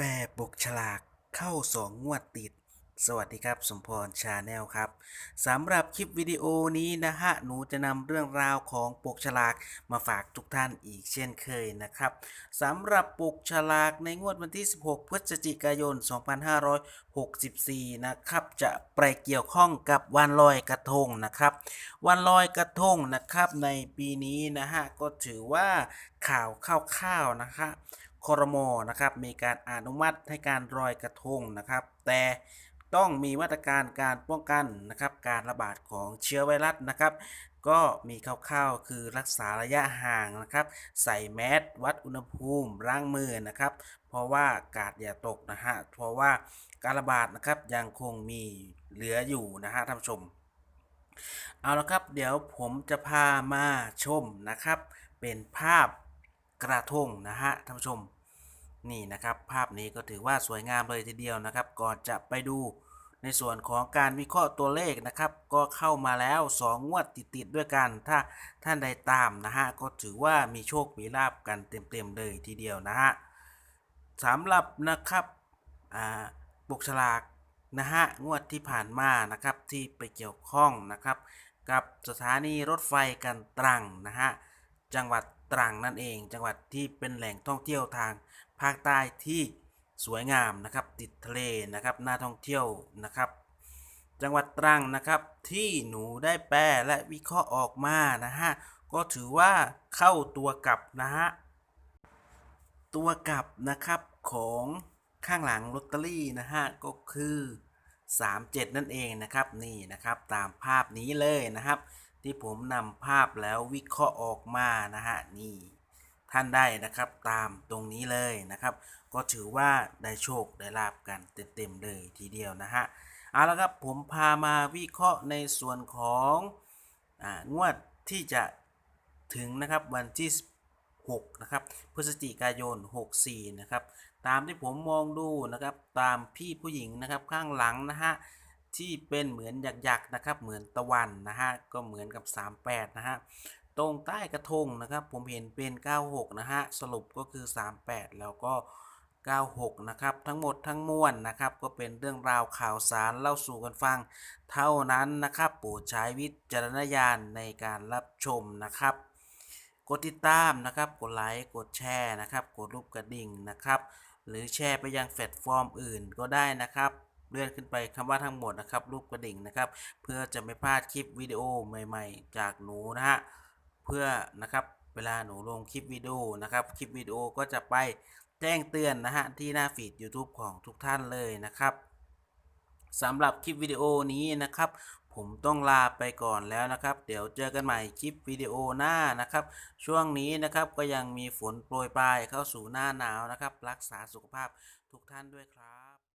แปรปกฉลากเข้าสองงวดติด สวัสดีครับสมพรชาแนลครับสำหรับคลิปวิดีโอนี้นะฮะหนูจะนำเรื่องราวของปกฉลากมาฝากทุกท่านอีกเช่นเคยนะครับสำหรับปกฉลากในงวดวันที่ 16 พฤศจิกายน 2564 นะครับ จะไปเกี่ยวข้องกับวันลอยกระทงนะครับ วันลอยกระทงนะครับในปีนี้นะฮะก็ถือว่าข่าวคร่าวๆนะฮะ คอรมอนะครับมีการอนุมัติให้การลอยกระทงนะครับ แต่ต้องมีมาตรการการป้องกันนะครับการระบาดของเชื้อไวรัสนะครับ ก็มีคร่าวๆคือรักษาระยะห่างนะครับ ใส่แมสวัดอุณหภูมิล้างมือนะครับ เพราะว่ากาดอย่าตกนะฮะเพราะว่าการระบาดนะครับยังคงมีเหลืออยู่นะฮะท่านผู้ชม เอาละครับ เดี๋ยวผมจะพามาชมนะครับ เป็นภาพ กระทงนะฮะท่านผู้ชมนี่นะครับภาพนี้ก็ถือว่าสวยงามเลยทีเดียวนะครับ ก่อนจะไปดูในส่วนของการวิเคราะห์ตัวเลขนะครับ ก็เข้ามาแล้ว 2 งวดติดๆด้วยกัน ถ้าท่านใดตามนะฮะก็ถือว่ามีโชคมีลาบกันเต็มๆเลยทีเดียวนะฮะสำหรับนะครับอ่าปกฉลากนะฮะงวดที่ผ่านมานะครับที่ไปเกี่ยวข้องนะครับ กับสถานีรถไฟกันตรังนะฮะจังหวัด ตรังนั่นเอง จังหวัดที่เป็นแหล่งท่องเที่ยวทางภาคใต้ที่สวยงามนะครับ ติดทะเลนะครับน่าท่องเที่ยวนะครับ จังหวัดตรังนะครับที่หนูได้แปลและวิเคราะห์ออกมานะฮะก็ถือว่าเข้าตัวกลับนะฮะตัวกลับนะครับของข้างหลังลอตเตอรี่นะฮะก็คือ 37 นั่นเองนะครับนี่นะครับตามภาพนี้เลยนะครับ ที่ผมนำภาพแล้ววิเคราะห์ออกมานะฮะนี่ท่านได้นะครับตามตรงนี้เลยนะครับ ก็ถือว่าได้โชคได้ลาบกันเต็มๆเลยทีเดียวนะฮะเอาละครับผมพามาวิเคราะห์ในส่วนของอ่างวดที่จะถึงนะครับวันที่6นะครับพฤศจิกายน 64 นะครับ ตามที่ผมมองดูนะครับ ตามพี่ผู้หญิงนะครับข้างหลังนะฮะ ที่เป็นเหมือนหยักๆนะครับ เหมือนตะวันนะฮะก็เหมือนกับ 38 นะฮะตรงใต้กระทงนะครับ ผมเห็นเป็น 96 นะฮะสรุปก็คือ 38 แล้วก็ 96 นะครับ ทั้งหมดทั้งมวลนะครับ ก็เป็นเรื่องราวข่าวสารเล่าสู่กันฟัง เท่านั้นนะครับโปรดใช้วิจารณญาณในการรับชมนะครับกดติดตามนะครับ กดไลค์ กดแชร์นะครับ กดรูปกระดิ่งนะครับ หรือแชร์ไปยังแพลตฟอร์มอื่นก็ได้นะครับ เลื่อนขึ้นไปคำว่าทั้งหมดนะครับรูปกระดิ่งนะครับ เพื่อจะไม่พลาดคลิปวิดีโอใหม่ ๆ จากหนูนะฮะเพื่อนะครับเวลาหนูลงคลิปวิดีโอนะครับคลิปวิดีโอก็จะไปแจ้งเตือนนะฮะที่หน้าฟีด YouTube ของทุกท่านเลยนะครับสำหรับคลิปวิดีโอนี้นะครับ ผมต้องลาไปก่อนแล้วนะครับ เดี๋ยวเจอกันใหม่คลิปวิดีโอหน้านะครับ ช่วงนี้นะครับก็ยังมีฝนโปรยปลายเข้าสู่หน้าหนาวนะครับ รักษาสุขภาพทุกท่านด้วยครับ